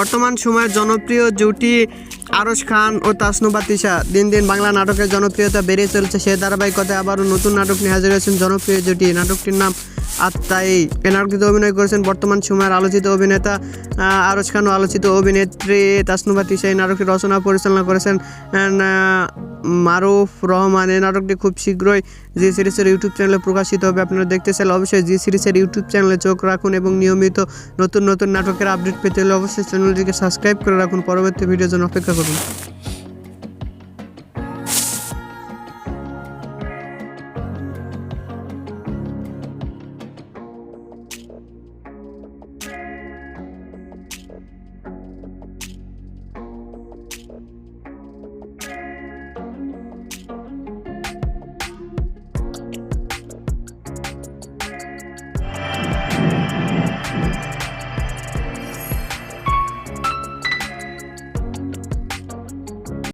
বর্তমান সময়ের জনপ্রিয় জুটি আরশ খান ও তাসনুবা তিশা। দিন দিন বাংলা নাটকের জনপ্রিয়তা বেড়ে চলছে। সে ধারাবাহিকতায় আবারও নতুন নাটক নিয়ে হাজির হয়েছেন জনপ্রিয় জুটি। নাটকটির নাম আত্মাই এ নাটকটিতে অভিনয় করেছেন বর্তমান সময়ের আলোচিত অভিনেতা আরশ খান ও আলোচিত অভিনেত্রী তাসনুবা তিশা এই নাটকটি রচনা পরিচালনা করেছেন মারুফ রহমান। এই নাটকটি খুব শীঘ্রই জি সিরিজের ইউটিউব চ্যানেলে প্রকাশিত হবে। আপনারা দেখতে চাইলে অবশ্যই জি সিরিজের ইউটিউব চ্যানেলে চোখ রাখুন এবং নিয়মিত নতুন নতুন নাটকের আপডেট পেতে হলে অবশ্যই চ্যানেলটিকে সাবস্ক্রাইব করে রাখুন। পরবর্তী ভিডিওর জন্য অপেক্ষা করুন।